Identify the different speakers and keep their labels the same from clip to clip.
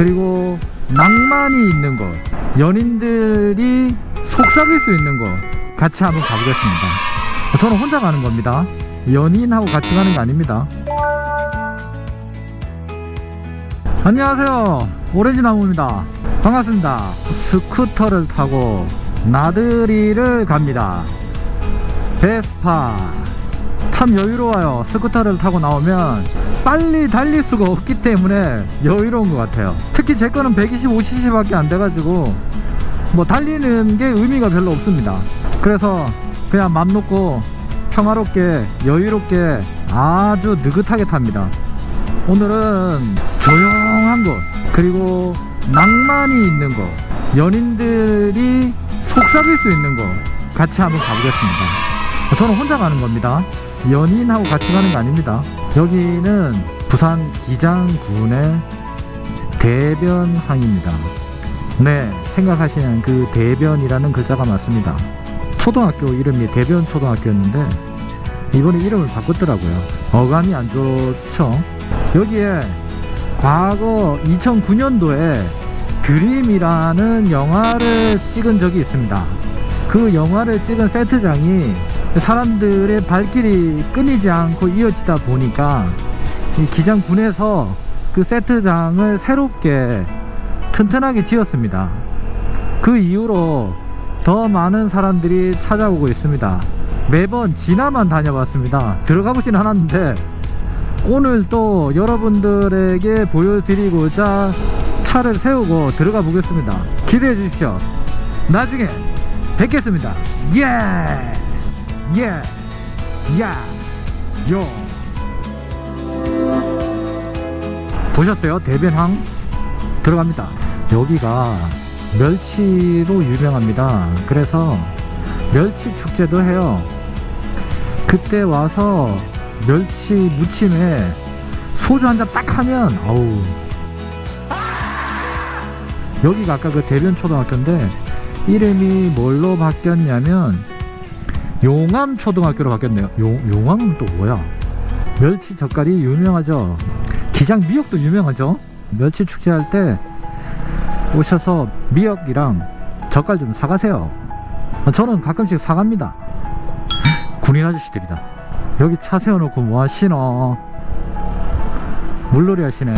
Speaker 1: 그리고 낭만이 있는 곳, 연인들이 속삭일 수 있는 곳 같이 한번 가보겠습니다. 저는 혼자 가는 겁니다. 연인하고 같이 가는 게 아닙니다. 안녕하세요. 오렌지 나무입니다. 반갑습니다. 스쿠터를 타고 나들이를 갑니다. 베스파. 참 여유로워요. 스쿠터를 타고 나오면 빨리 달릴 수가 없기 때문에 여유로운 것 같아요. 특히 제 거는 125cc밖에 안 돼가지고 뭐 달리는 게 의미가 별로 없습니다. 그래서 그냥 맘 놓고 평화롭게 여유롭게 아주 느긋하게 탑니다. 오늘은 조용한 곳 그리고 낭만이 있는 곳 연인들이 속삭일 수 있는 곳 같이 한번 가보겠습니다. 저는 혼자 가는 겁니다. 연인하고 같이 가는 게 아닙니다. 여기는 부산 기장군의 대변항입니다. 네, 생각하시는 그 대변이라는 글자가 맞습니다. 초등학교 이름이 대변 초등학교였는데 이번에 이름을 바꿨더라고요. 어감이 안 좋죠. 여기에 과거 2009년도에 드림이라는 영화를 찍은 적이 있습니다. 그 영화를 찍은 세트장이 사람들의 발길이 끊이지 않고 이어지다 보니까 이 기장군에서 그 세트장을 새롭게 튼튼하게 지었습니다. 그 이후로 더 많은 사람들이 찾아오고 있습니다. 매번 지나만 다녀봤습니다. 들어가 보진 않았는데 오늘 또 여러분들에게 보여드리고자 차를 세우고 들어가 보겠습니다. 기대해 주십시오. 나중에 뵙겠습니다. 예! 예! 야! 요! 보셨어요? 대변항 들어갑니다. 여기가 멸치로 유명합니다. 그래서 멸치 축제도 해요. 그때 와서 멸치 무침에 소주 한 잔 딱 하면 어우 여기가 아까 그 대변 초등학교인데 이름이 뭘로 바뀌었냐면 용암 초등학교로 바뀌었네요. 용, 용암은 또 뭐야? 멸치 젓갈이 유명하죠. 기장 미역도 유명하죠. 멸치 축제할 때 오셔서 미역이랑 젓갈 좀 사가세요. 저는 가끔씩 사갑니다. 군인 아저씨들이다. 여기 차 세워놓고 뭐 하시노? 물놀이 하시네.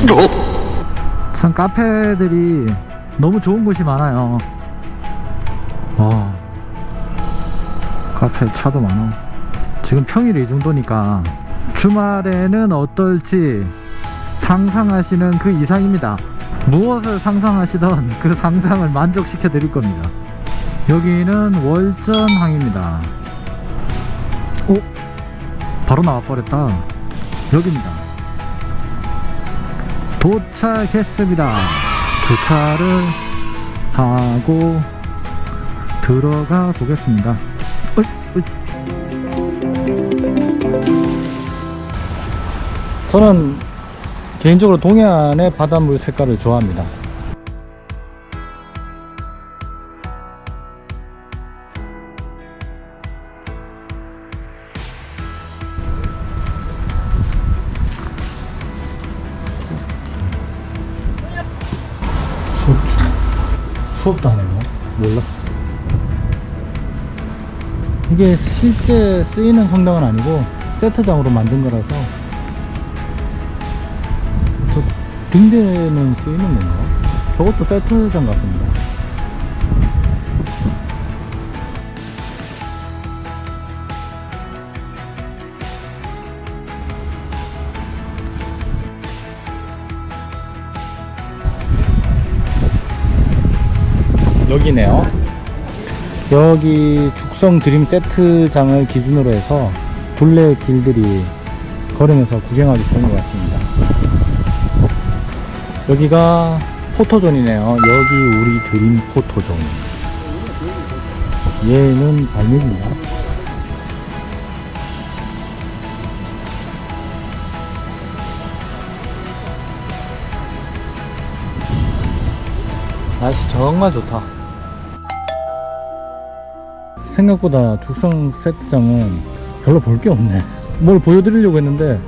Speaker 1: 참 카페들이 너무 좋은 곳이 많아요. 와, 카페 차도 많아. 지금 평일에 이 정도니까 주말에는 어떨지 상상하시는 그 이상입니다. 무엇을 상상하시던 그 상상을 만족시켜 드릴 겁니다. 여기는 월전항입니다. 오, 바로 나와 버렸다. 여기입니다. 도착했습니다. 주차를 하고 들어가 보겠습니다. 어이, 어이. 저는 개인적으로 동해안의 바닷물 색깔을 좋아합니다. 수업. 수업도 안 해요? 몰랐어. 이게 실제 쓰이는 성당은 아니고 세트장으로 만든 거라서 저 등대는 쓰이는 건가? 저것도 세트장 같습니다. 여기네요. 여기 죽성 드림 세트장을 기준으로 해서 둘레 길들이 걸으면서 구경하기 좋은 것 같습니다. 여기가 포토존이네요. 여기 우리 드림 포토존. 얘는 발밑입니다. 날씨 정말 좋다. 생각보다 죽성 세트장은 별로 볼 게 없네. 뭘 보여드리려고 했는데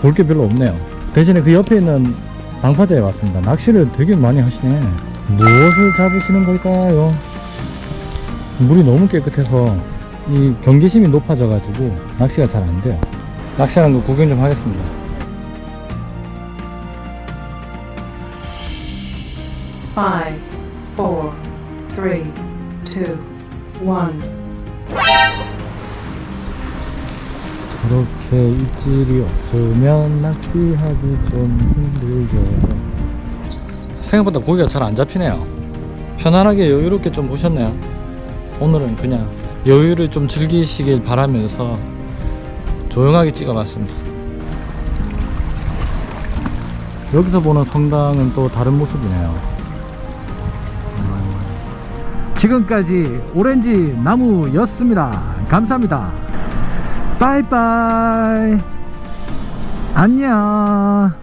Speaker 1: 볼 게 별로 없네요. 대신에 그 옆에 있는 방파제에 왔습니다. 낚시를 되게 많이 하시네. 무엇을 잡으시는 걸까요? 물이 너무 깨끗해서 이 경계심이 높아져 가지고 낚시가 잘 안 돼요. 낚시하는 거 구경 좀 하겠습니다.
Speaker 2: Five, four, three, two, one.
Speaker 1: 그렇게 입질이 없으면 낚시하기 좀 힘들죠. 생각보다 고기가 잘 안 잡히네요. 편안하게 여유롭게 좀 보셨네요. 오늘은 그냥 여유를 좀 즐기시길 바라면서 조용하게 찍어봤습니다. 여기서 보는 성당은 또 다른 모습이네요. 지금까지 오렌지 나무였습니다. 감사합니다. 빠이빠이. 안녕.